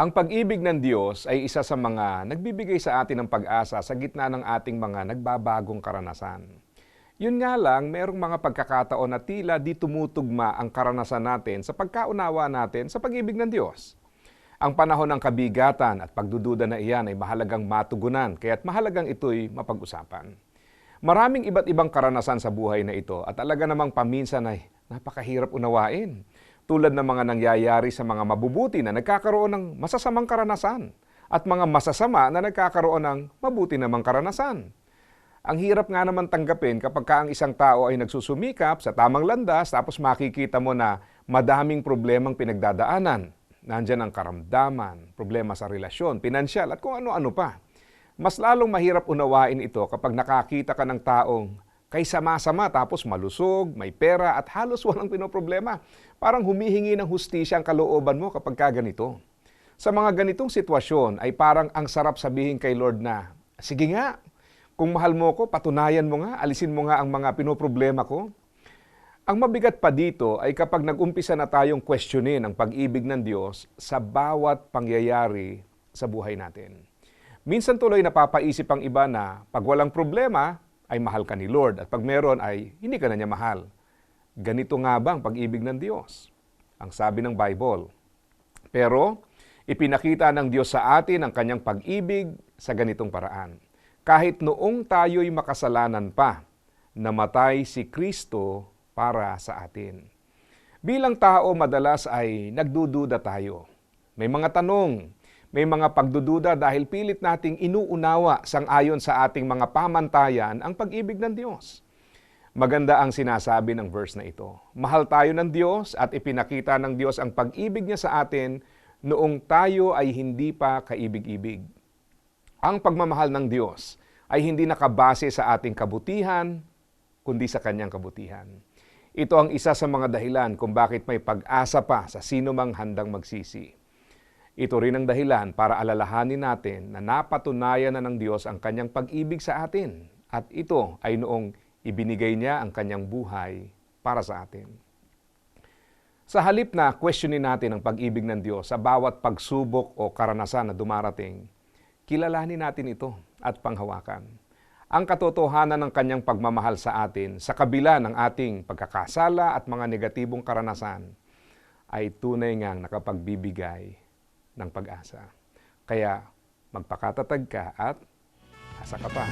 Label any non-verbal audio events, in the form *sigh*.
Ang pag-ibig ng Diyos ay isa sa mga nagbibigay sa atin ng pag-asa sa gitna ng ating mga nagbabagong karanasan. Yun nga lang, merong mga pagkakataon na tila di tumutugma ang karanasan natin sa pagkaunawa natin sa pag-ibig ng Diyos. Ang panahon ng kabigatan at pagdududa na iyan ay mahalagang matugunan, kaya't mahalagang ito'y mapag-usapan. Maraming iba't ibang karanasan sa buhay na ito at talaga namang paminsan ay napakahirap unawain. Tulad ng mga nangyayari sa mga mabubuti na nagkakaroon ng masasamang karanasan at mga masasama na nagkakaroon ng mabuti namang karanasan. Ang hirap nga naman tanggapin kapag ka ang isang tao ay nagsusumikap sa tamang landas tapos makikita mo na madaming problemang pinagdadaanan. Nandyan ang karamdaman, problema sa relasyon, pinansyal at kung ano-ano pa. Mas lalong mahirap unawain ito kapag nakakita ka ng taong kay sama-sama tapos malusog, may pera at halos *laughs* walang pinoproblema. Parang humihingi ng hustisya ang kalooban mo kapag ka ganito. Sa mga ganitong sitwasyon ay parang ang sarap sabihin kay Lord na, Sige nga, kung mahal mo ko, patunayan mo nga, alisin mo nga ang mga pinoproblema ko. Ang mabigat pa dito ay kapag nag-umpisa na tayong questionin ang pag-ibig ng Diyos sa bawat pangyayari sa buhay natin. Minsan tuloy napapaisip ang iba na pag walang problema, ay mahal ka ni Lord at pag meron ay hindi ka na niya mahal. Ganito nga ba ang pag-ibig ng Diyos? Ang sabi ng Bible. Pero ipinakita ng Diyos sa atin ang kanyang pag-ibig sa ganitong paraan. Kahit noong tayo'y makasalanan pa, namatay si Kristo para sa atin. Bilang tao, madalas ay nagdududa tayo. May mga tanong, may mga pagdududa dahil pilit nating inuunawa sang ayon sa ating mga pamantayan ang pag-ibig ng Diyos. Maganda ang sinasabi ng verse na ito. Mahal tayo ng Diyos at ipinakita ng Diyos ang pag-ibig niya sa atin noong tayo ay hindi pa kaibig-ibig. Ang pagmamahal ng Diyos ay hindi nakabase sa ating kabutihan, kundi sa kanyang kabutihan. Ito ang isa sa mga dahilan kung bakit may pag-asa pa sa sino mang handang magsisi. Ito rin ang dahilan para alalahanin natin na napatunayan na ng Diyos ang kanyang pag-ibig sa atin. At ito ay noong ibinigay niya ang kanyang buhay para sa atin. Sa halip na questionin natin ang pag-ibig ng Diyos sa bawat pagsubok o karanasan na dumarating, kilalanin natin ito at panghawakan. Ang katotohanan ng kanyang pagmamahal sa atin sa kabila ng ating pagkakasala at mga negatibong karanasan ay tunay ngang nakapagbibigay ng pag-asa. Kaya magpakatatag ka at asa ka pa.